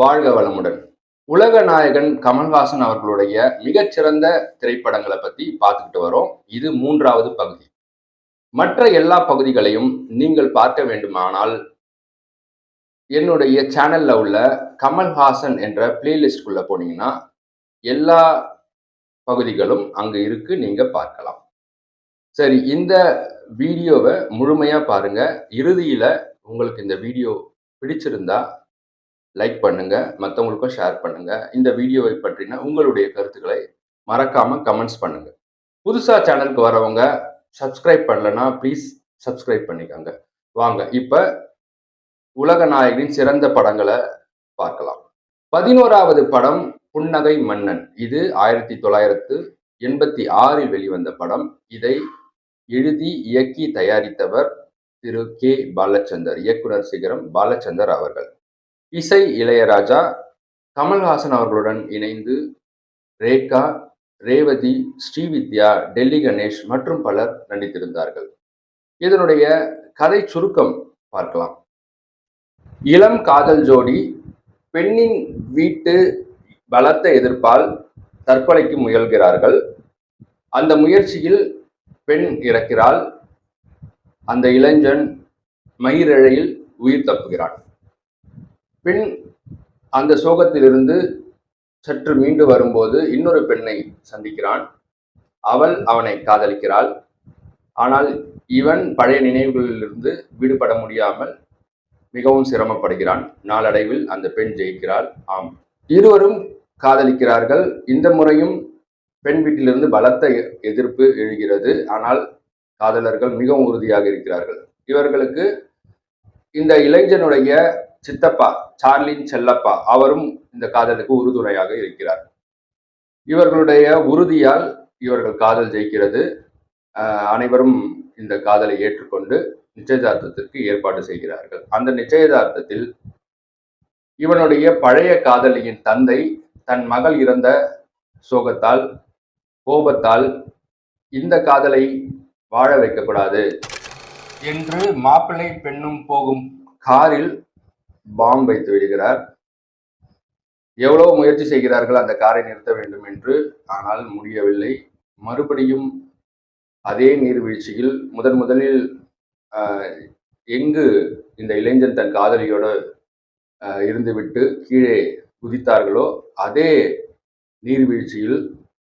வாழ்க வளமுடன். உலக நாயகன் கமல்ஹாசன் அவர்களுடைய மிகச்சிறந்த திரைப்படங்களை பத்தி பார்த்துக்கிட்டு வரோம். இது மூன்றாவது பகுதி. மற்ற எல்லா பகுதிகளையும் நீங்கள் பார்க்க வேண்டுமானால் என்னுடைய சேனல்ல உள்ள கமல்ஹாசன் என்ற பிளேலிஸ்ட்குள்ள போனீங்கன்னா எல்லா பகுதிகளும் அங்கே இருக்கு நீங்க பார்க்கலாம். சரி இந்த வீடியோவை முழுமையா பாருங்க. இறுதியில உங்களுக்கு இந்த வீடியோ பிடிச்சிருந்தா லைக் பண்ணுங்கள் மற்றவங்களுக்கும் ஷேர் பண்ணுங்கள் இந்த வீடியோவை பற்றின உங்களுடைய கருத்துக்களை மறக்காமல் கமெண்ட்ஸ் பண்ணுங்கள் புதுசாக சேனலுக்கு வரவங்க சப்ஸ்கிரைப் பண்ணலன்னா ப்ளீஸ் சப்ஸ்கிரைப் பண்ணிக்கோங்க. வாங்க இப்போ உலக நாயகனின் சிறந்த படங்களை பார்க்கலாம். பதினோராவது படம் புன்னகை மன்னன். இது ஆயிரத்தி தொள்ளாயிரத்து எண்பத்தி ஆறில் வெளிவந்த படம். இதை எழுதி இயக்கி தயாரித்தவர் திரு கே. பாலச்சந்தர். இயக்குனர் சிகரம் பாலச்சந்தர் அவர்கள். இசை இளையராஜா கமல்ஹாசன் அவர்களுடன் இணைந்து ரேகா ரேவதி ஸ்ரீவித்யா டெல்லி கணேஷ் மற்றும் பலர் நடித்திருந்தார்கள். இதனுடைய கதை சுருக்கம் பார்க்கலாம். இளம் காதல் ஜோடி பெண்ணின் வீட்டு பலத்த எதிர்ப்பால் தற்கொலைக்கு முயல்கிறார்கள். அந்த முயற்சியில் பெண் இறக்கிறாள். அந்த இளைஞன் மயிரிழையில் உயிர் தப்புகிறான். பெண் அந்த சோகத்திலிருந்து சற்று மீண்டு வரும்போது இன்னொரு பெண்ணை சந்திக்கிறான். அவள் அவனை காதலிக்கிறாள். ஆனால் இவன் பழைய நினைவுகளிலிருந்து விடுபட முடியாமல் மிகவும் சிரமப்படுகிறான். நாளடைவில் அந்த பெண் ஜெயிக்கிறாள். ஆம். இருவரும் காதலிக்கிறார்கள். இந்த முறையும் பெண் வீட்டிலிருந்து பலத்த எதிர்ப்பு எழுகிறது. ஆனால் காதலர்கள் மிகவும் உறுதியாக இருக்கிறார்கள். இவர்களுக்கு இந்த இளைஞனுடைய சித்தப்பா சார்லின் செல்லப்பா அவரும் இந்த காதலுக்கு உறுதுணையாக இருக்கிறார். இவர்களுடைய உறுதியால் இவர்கள் காதல் ஜெயிக்கிறது. அனைவரும் இந்த காதலை ஏற்றுக்கொண்டு நிச்சயதார்த்தத்திற்கு ஏற்பாடு செய்கிறார்கள். அந்த நிச்சயதார்த்தத்தில் இவனுடைய பழைய காதலியின் தந்தை தன் மகள் இறந்த சோகத்தால் கோபத்தால் இந்த காதலை வாழ வைக்கக்கூடாது என்று மாப்பிள்ளை பெண்ணும் போகும் காரில் பாம் வைத்து விடுகிறார் எவ்வளவு முயற்சி செய்கிறார்கள் அந்த காரை நிறுத்த வேண்டும் என்று? ஆனால் முடியவில்லை. மறுபடியும் அதே நீர்வீழ்ச்சியில் முதன் முதலில் எங்கு இந்த இளைஞன் தன் காதலியோடு இருந்துவிட்டு கீழே குதித்தார்களோ அதே நீர்வீழ்ச்சியில்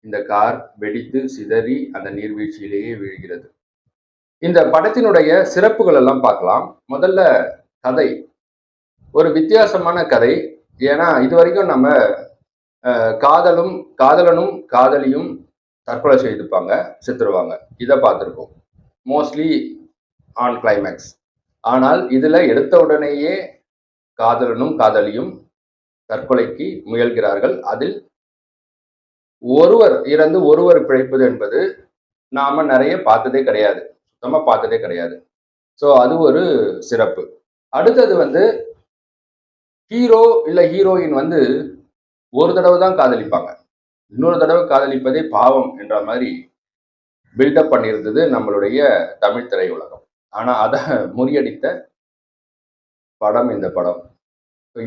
இந்த கார் வெடித்து சிதறி அந்த நீர்வீழ்ச்சியிலேயே வீழ்கிறது. இந்த படத்தினுடைய சிறப்புகள் எல்லாம் பார்க்கலாம். முதல்ல கதை. ஒரு வித்தியாசமான கதை. ஏன்னா இது வரைக்கும் நம்ம காதலும் காதலனும் காதலியும் தற்கொலை செய்துப்பாங்க செத்துருவாங்க. இதை பார்த்துருக்கோம். மோஸ்ட்லி ஆன் கிளைமேக்ஸ் ஆனால் இதில் எடுத்த உடனேயே காதலனும் காதலியும் தற்கொலைக்கு முயல்கிறார்கள். அதில் ஒருவர் இறந்து ஒருவர் பிழைப்பது என்பது நாம் நிறைய பார்த்ததே கிடையாது. சுத்தமாக பார்த்ததே கிடையாது. ஸோ அது ஒரு சிறப்பு. அடுத்தது வந்து ஹீரோ இல்லை ஹீரோயின் வந்து ஒரு தடவை தான் காதலிப்பாங்க. இன்னொரு தடவை காதலிப்பதே பாவம் என்ற மாதிரி பில்டப் பண்ணியிருந்தது நம்மளுடைய தமிழ் திரையுலகம். ஆனால் அதை முறியடித்த படம் இந்த படம்.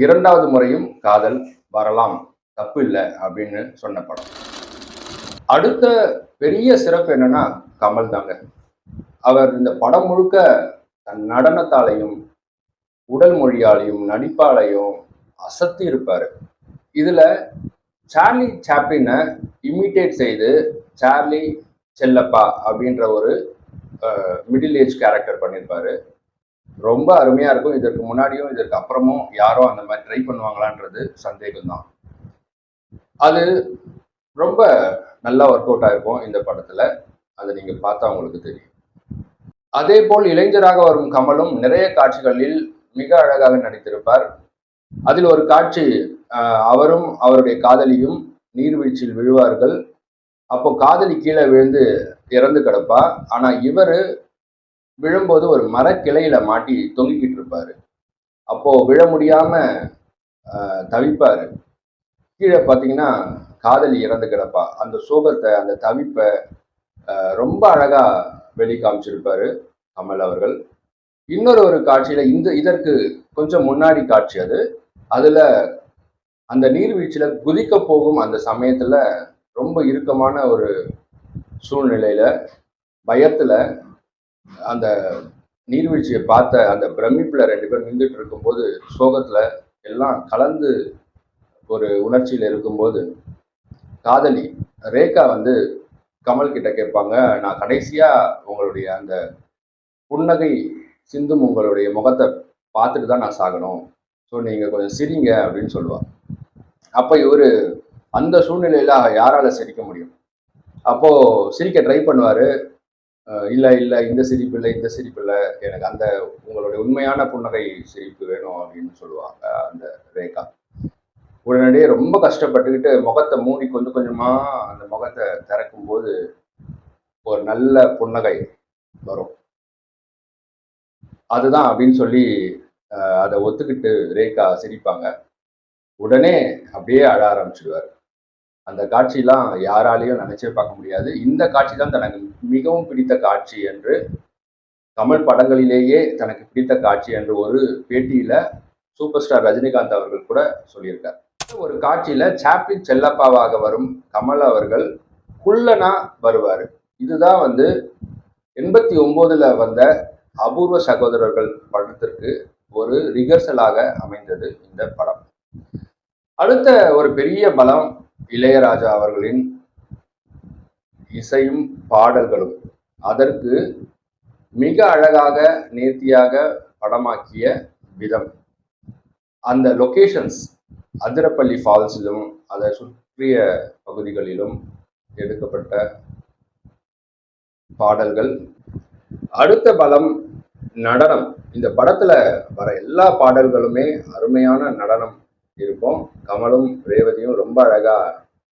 இரண்டாவது முறையும் காதல் வரலாம் தப்பு இல்லை அப்படின்னு சொன்ன படம். அடுத்த பெரிய சிறப்பு என்னன்னா கமல் தாங்க. அவர் இந்த படம் முழுக்க தன் நடனத்தாலையும் உடல் மொழியாலையும் நடிப்பாலையும் அசத்தி இருப்பார். இதில் சார்லி சாப்ளினை இமிட்டேட் செய்து சார்லி செல்லப்பா அப்படின்ற ஒரு மிடில் ஏஜ் கேரக்டர் பண்ணியிருப்பாரு ரொம்ப அருமையாக இருக்கும். இதற்கு முன்னாடியும் இதற்கு அப்புறமும் யாரும் அந்த மாதிரி ட்ரை பண்ணுவாங்களான்றது சந்தேகம்தான் அது ரொம்ப நல்லா ஒர்க் அவுட் ஆயிருக்கும் இந்த படத்தில். அதை நீங்கள் பார்த்தா உங்களுக்கு தெரியும். அதே போல் இளைஞராக வரும் கமலும் நிறைய காட்சிகளில் மிக அழகாக நடித்திருப்பார். அதில் ஒரு காட்சி அவரும் அவருடைய காதலியும் நீர்வீழ்ச்சியில் விழுவார்கள். அப்போ காதலி கீழே விழுந்து இறந்து கிடப்பா? ஆனா இவர் விழும்போது ஒரு மரக்கிளையில மாட்டி தொங்கிக்கிட்டு இருப்பாரு. அப்போ விழ முடியாம தவிப்பாரு. கீழே பார்த்தீங்கன்னா காதலி இறந்து கிடப்பா. அந்த சோகத்தை அந்த தவிப்பை ரொம்ப அழகா வெளி காமிச்சிருப்பாரு கமல் அவர்கள். இன்னொரு ஒரு காட்சியில இந்த இதற்கு கொஞ்சம் முன்னாடி காட்சி அது. அதுல அந்த நீர்வீழ்ச்சியில குதிக்க போகும் அந்த சமயத்துல ரொம்ப இறுக்கமான ஒரு சூழ்நிலையில பயத்துல அந்த நீர்வீழ்ச்சியை பார்த்த அந்த பிரமிப்புல ரெண்டு பேர் நின்றுட்டு இருக்கும்போது சோகத்துல எல்லாம் கலந்து ஒரு உணர்ச்சியில இருக்கும்போது காதலி ரேகா வந்து கமல் கிட்ட கேட்பாங்க நான் கடைசியா உங்களுடைய அந்த புன்னகை சிந்தும் உங்களுடைய முகத்தை பார்த்துட்டு தான் நான் சாகணும். ஸோ நீங்கள் கொஞ்சம் சிரிங்க அப்படின்னு சொல்லுவாள் அப்போ இவர் அந்த சூழ்நிலையில் யாரால் சிரிக்க முடியும்? அப்போது சிரிக்க ட்ரை பண்ணுவார். இல்லை இல்லை இந்த சிரிப்பு இல்லை இந்த சிரிப்பு இல்லை. எனக்கு அந்த உங்களுடைய உண்மையான புன்னகை சிரிப்பு வேணும் அப்படின்னு சொல்லுவாங்க அந்த ரேகா. உடனடியே ரொம்ப கஷ்டப்பட்டுக்கிட்டு முகத்தை மூடி கொஞ்சம் கொஞ்சமாக அந்த முகத்தை திறக்கும்போது ஒரு நல்ல புன்னகை வரும். அதுதான் அப்படின்னு சொல்லி அதை ஒத்துக்கிட்டு ரேகா சிரிப்பாங்க. உடனே அப்படியே அழ ஆரம்பிச்சிடுவார். அந்த காட்சியெலாம் யாராலையும் நினைச்சே பார்க்க முடியாது. இந்த காட்சி தான் தனக்கு மிகவும் பிடித்த காட்சி என்று கமல் படங்களிலேயே தனக்கு பிடித்த காட்சி என்று ஒரு பேட்டியில சூப்பர் ஸ்டார் ரஜினிகாந்த் அவர்கள் கூட சொல்லியிருக்கார். ஒரு காட்சியில சாப்பின் செல்லப்பாவாக வரும் கமல் அவர்கள் குள்ளனா வருவார். இதுதான் வந்து எண்பத்தி ஒன்பதுல வந்த அபூர்வ சகோதரர்கள் படத்திற்கு ஒரு ரிகர்சலாக அமைந்தது இந்த படம். அடுத்த ஒரு பெரிய பலம் இளையராஜா அவர்களின் இசையும் பாடல்களும். அதற்கு மிக அழகாக நேர்த்தியாக படமாக்கிய விதம். அந்த லொகேஷன்ஸ் அதிரப்பள்ளி ஃபால்ஸிலும் அதை சுற்றிய பகுதிகளிலும் எடுக்கப்பட்ட பாடல்கள். அடுத்த பலம் நடனம். இந்த படத்துல வர எல்லா பாடல்களுமே அருமையான நடனம் இருக்கும். கமலும் ரேவதியும் ரொம்ப அழகா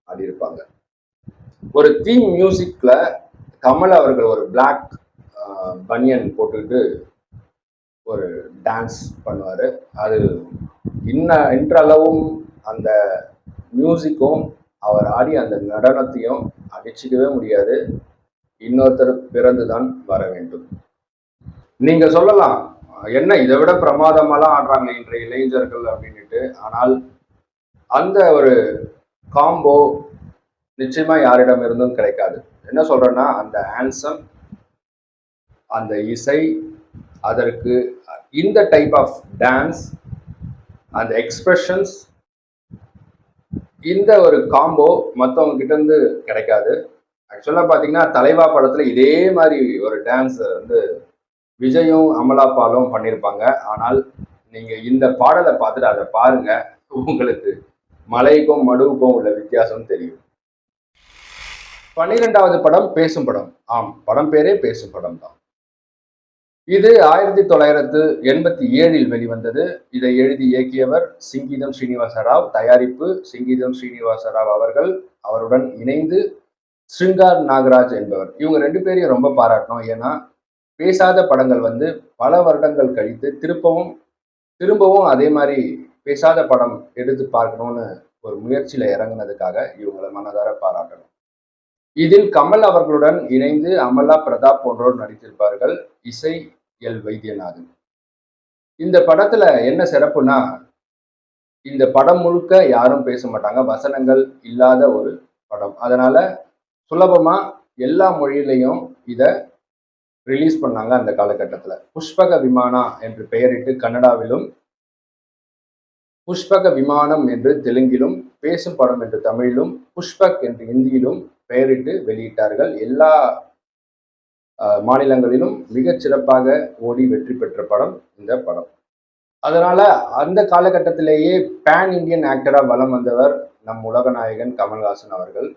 ஆடியிருப்பாங்க. ஒரு தீம் மியூசிக்ல கமல் அவர்கள் ஒரு பிளாக் பனியன் போட்டுக்கிட்டு ஒரு டான்ஸ் பண்ணுவார். அது இன்ன இன்றளவும் அந்த மியூசிக்கும் அவர் ஆடி அந்த நடனத்தையும் அடிச்சுக்கவே முடியாது. இன்னொருத்தர் பிறந்துதான் வர வேண்டும். நீங்க சொல்லலாம். என்ன இதை விட பிரமாதமெல்லாம் ஆடுறாங்க இன்றைய இளைஞர்கள் அப்படின்ட்டு ஆனால் அந்த ஒரு காம்போ நிச்சயமா யாரிடம் இருந்தும் கிடைக்காது. என்ன சொல்றேன்னா அந்த ஹேண்ட்ஸம் அந்த இசை அதற்கு இந்த டைப் ஆஃப் டான்ஸ் அந்த எக்ஸ்பிரஷன்ஸ் இந்த ஒரு காம்போ மற்றவங்க கிட்ட இருந்து கிடைக்காது. ஆக்சுவலாக பார்த்தீங்கன்னா தலைவா படத்தில் இதே மாதிரி ஒரு டான்ஸ் வந்து விஜயும் அமலா பாலும் பண்ணியிருப்பாங்க ஆனால் நீங்கள் இந்த பாடலை பார்த்துட்டு அதை பாருங்க. உங்களுக்கு மலைக்கும் மடுவுக்கும் உள்ள வித்தியாசம் தெரியும். பன்னிரெண்டாவது படம் பேசும் படம். ஆம் படம் பேரே பேசும் படம் தான். இது ஆயிரத்தி தொள்ளாயிரத்து எண்பத்தி ஏழில் வெளிவந்தது. இதை எழுதி இயக்கியவர் சிங்கீதம் ஸ்ரீனிவாச ராவ். தயாரிப்பு சிங்கீதம் ஸ்ரீனிவாச ராவ் அவர்கள். அவருடன் இணைந்து ஸ்ருங்கார் நாகராஜ் என்பவர். இவங்க ரெண்டு பேரையும் ரொம்ப பாராட்டணும். ஏன்னா பேசாத படங்கள் வந்து பல வருடங்கள் கழித்து திருப்பவும் திரும்பவும் அதே மாதிரி பேசாத படம் எடுத்து பார்க்கணும்னு ஒரு முயற்சியில் இறங்குனதுக்காக இவங்களை மனதார பாராட்டணும். இதில் கமல் அவர்களுடன் இணைந்து அமலா பிரதாப் போன்றோர் நடித்திருப்பார்கள் இசை எல். வைத்தியநாதன். இந்த படத்துல என்ன சிறப்புனா இந்த படம் முழுக்க யாரும் பேச மாட்டாங்க. வசனங்கள் இல்லாத ஒரு படம். அதனால சுலபமா எல்லா மொழியிலையும் இதை ரிலீஸ் பண்ணாங்க அந்த காலகட்டத்தில். புஷ்பக விமானா என்று பெயரிட்டு கன்னடாவிலும் புஷ்பக விமானம் என்று தெலுங்கிலும் பேசும் படம் என்று தமிழிலும் புஷ்பக் என்று இந்தியிலும் பெயரிட்டு வெளியிட்டார்கள். எல்லா மாநிலங்களிலும் மிகச் சிறப்பாக ஓடி வெற்றி பெற்ற படம் இந்த படம். அதனால அந்த காலகட்டத்திலேயே பேன் இந்தியன் ஆக்டரா வலம் வந்தவர் நம் உலகநாயகன் கமல்ஹாசன் அவர்கள்.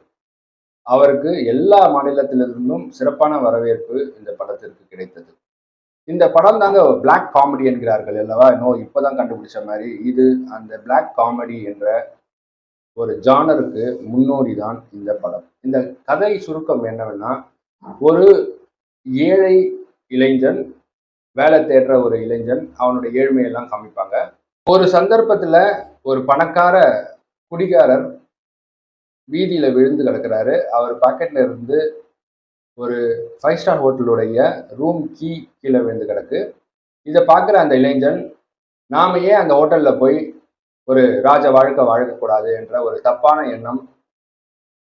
அவருக்கு எல்லா மாநிலத்திலிருந்தும் சிறப்பான வரவேற்பு இந்த படத்திற்கு கிடைத்தது. இந்த படம் தாங்க பிளாக் காமெடி என்கிறார்கள் அல்லவா? இன்னும் இப்போதான் கண்டுபிடிச்ச மாதிரி இது அந்த பிளாக் காமெடி என்ற ஒரு ஜானருக்கு முன்னோடி தான் இந்த படம். இந்த கதை சுருக்கம் என்னவென்னா ஒரு ஏழை இளைஞன் வேலை தேடுற ஒரு இளைஞன் அவனுடைய ஏழ்மையெல்லாம் காமிப்பாங்க. ஒரு சந்தர்ப்பத்தில் ஒரு பணக்கார குடிகாரர் வீதியில விழுந்து கிடக்குறாரு. அவர் பாக்கெட்ல இருந்து ஒரு ஃபைவ் ஸ்டார் ஹோட்டலுடைய ரூம் கீ கீழே விழுந்து கிடக்கு. இதை பார்க்குற அந்த இளைஞன் நாம ஏன் அந்த ஹோட்டலில் போய் ஒரு ராஜ வாழ்க்கை வாழக்கூடாது? என்ற ஒரு தப்பான எண்ணம்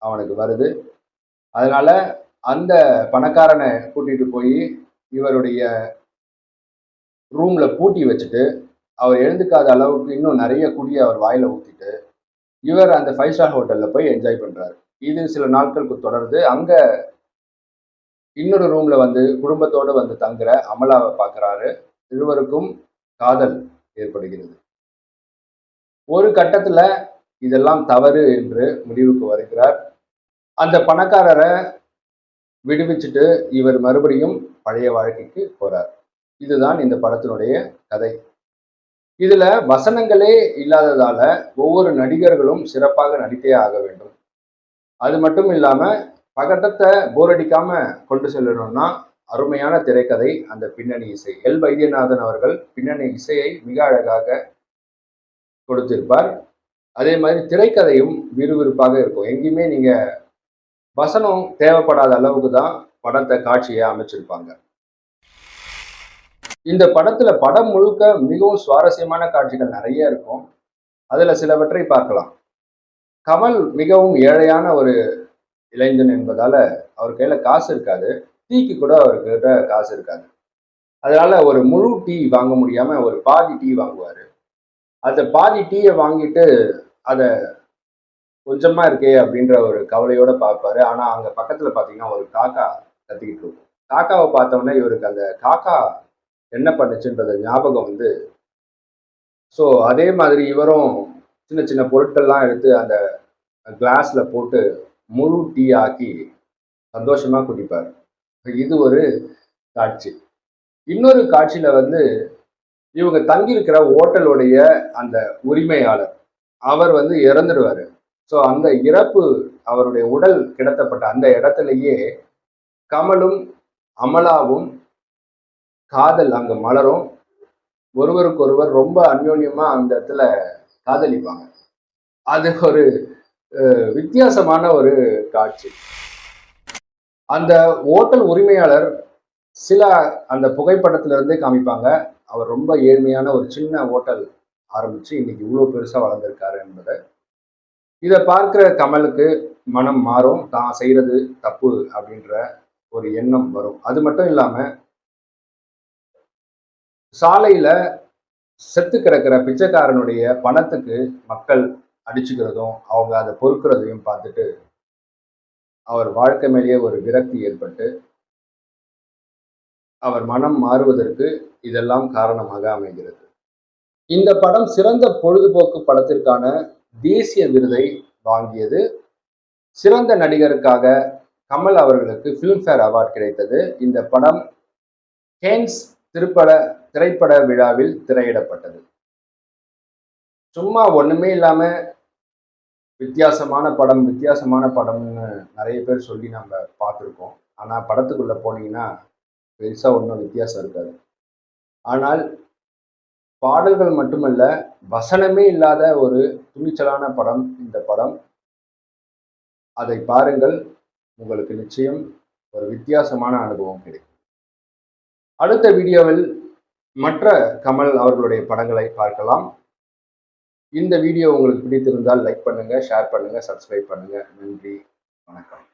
அவனுக்கு வருது. அதனால அந்த பணக்காரனை கூட்டிகிட்டு போய் இவருடைய ரூமில் பூட்டி வச்சுட்டு அவர் எழுந்துக்காத அளவுக்கு இன்னும் நிறைய குடியை அவர் வாயில் ஊற்றிட்டு இவர் அந்த ஃபைவ் ஸ்டார் ஹோட்டலில் போய் என்ஜாய் பண்ணுறாரு இது சில நாட்களுக்கு தொடர்ந்து அங்கே இன்னொரு ரூமில் வந்து குடும்பத்தோடு வந்து தங்குற அமலாவை பார்க்கறாரு. இருவருக்கும் காதல் ஏற்படுகிறது. ஒரு கட்டத்தில் இதெல்லாம் தவறு என்று முடிவுக்கு வருகிறார். அந்த பணக்காரரை விடுவிச்சுட்டு இவர் மறுபடியும் பழைய வாழ்க்கைக்கு போறார். இதுதான் இந்த படத்தினுடைய கதை. இதுல வசனங்களே இல்லாததால ஒவ்வொரு நடிகர்களும் சிறப்பாக நடித்தே ஆக வேண்டும். அது மட்டும் இல்லாம பகட்டத்தை போரடிக்காம கொண்டு செல்லணும்னா அருமையான திரைக்கதை அந்த பின்னணி இசை. எல். வைத்தியநாதன் அவர்கள் பின்னணி இசையை மிக அழகாக கொடுத்திருப்பார். அதே மாதிரி திரைக்கதையும் விறுவிறுப்பாக இருக்கும். எங்கேயுமே நீங்க வசனம் தேவைப்படாத அளவுக்கு தான் படத்தை காட்சியை அமைச்சிருப்பாங்க. இந்த படத்துல படம் முழுக்க மிகவும் சுவாரஸ்யமான காட்சிகள் நிறைய இருக்கும். அதுல சிலவற்றை பார்க்கலாம். கமல் மிகவும் ஏழையான ஒரு இளைஞன் என்பதால அவர் கையில காசு இருக்காது. டீக்கு கூட அவர்கிட்ட காசு இருக்காது. அதனால ஒரு முழு டீ வாங்க முடியாம ஒரு பாதி டீ வாங்குவாரு. அந்த பாதி டீயை வாங்கிட்டு அதை கொஞ்சமா இருக்கே அப்படின்ற ஒரு கவலையோட பார்ப்பாரு. ஆனா அங்க பக்கத்துல பாத்தீங்கன்னா ஒரு காக்கா கத்திக்கிட்டு இருக்கும். காக்காவை பார்த்தோன்னே இவருக்கு அந்த காக்கா என்ன பண்ணுச்சுன்றத ஞாபகம் வந்து ஸோ அதே மாதிரி இவரும் சின்ன சின்ன பொருட்கள்லாம் எடுத்து அந்த கிளாஸில் போட்டு முழு டீ ஆக்கி சந்தோஷமாக குடிப்பார். இது ஒரு காட்சி. இன்னொரு காட்சியில் வந்து இவங்க தங்கியிருக்கிற ஓட்டலுடைய அந்த உரிமையாளர் அவர் வந்து இறந்துடுவார் ஸோ அந்த இறப்பு அவருடைய உடல் கிடத்தப்பட்ட அந்த இடத்துலையே கமலும் அமலாவும் காதல் அங்க மலரும். ஒருவருக்கொருவர் ரொம்ப அந்யோன்யமா அந்த இடத்துல காதலிப்பாங்க. அது ஒரு வித்தியாசமான ஒரு காட்சி. அந்த ஓட்டல் உரிமையாளர் சில அந்த புகைப்படத்துல இருந்தே காமிப்பாங்க. அவர் ரொம்ப ஏழ்மையான ஒரு சின்ன ஓட்டல் ஆரம்பிச்சு இன்னைக்கு இவ்வளோ பெருசா வளர்ந்துருக்காரு என்பதை. இதை பார்க்கிற கமலுக்கு மனம் மாறும். தான் செய்யறது தப்பு அப்படின்ற ஒரு எண்ணம் வரும். அது மட்டும் இல்லாமல் சாலையில் செத்து கிடக்கிற பிச்சைக்காரனுடைய பணத்துக்கு மக்கள் அடிச்சுக்கிறதும் அவங்க அதை பொறுக்கிறதையும் பார்த்துட்டு அவர் வாழ்க்கை மேலேயே ஒரு விரக்தி ஏற்பட்டு அவர் மனம் மாறுவதற்கு இதெல்லாம் காரணமாக அமைகிறது. இந்த படம் சிறந்த பொழுதுபோக்கு படத்திற்கான தேசிய விருதை வாங்கியது. சிறந்த நடிகருக்காக கமல் அவர்களுக்கு ஃபிலிம்ஃபேர் அவார்ட் கிடைத்தது. இந்த படம் கேன்ஸ் திருப்பட திரைப்பட விழாவில் திரையிடப்பட்டது. சும்மா ஒண்ணுமே இல்லாம வித்தியாசமான படம் வித்தியாசமான படம்னு நிறைய பேர் சொல்லி நம்ம பார்த்துருக்கோம். ஆனால் படத்துக்குள்ளே போனீங்கன்னா பெருசாக ஒன்றும் வித்தியாசம் இருக்காது. ஆனால் பாடல்கள் மட்டுமல்ல வசனமே இல்லாத ஒரு துணிச்சலான படம் இந்த படம். அதை பாருங்கள். உங்களுக்கு நிச்சயம் ஒரு வித்தியாசமான அனுபவம் கிடைக்கும். அடுத்த வீடியோவில் மற்ற கமல் அவர்களுடைய படங்களை பார்க்கலாம். இந்த வீடியோ உங்களுக்கு பிடித்திருந்தால் லைக் பண்ணுங்க ஷேர் பண்ணுங்க சப்ஸ்கிரைப் பண்ணுங்க. நன்றி வணக்கம்.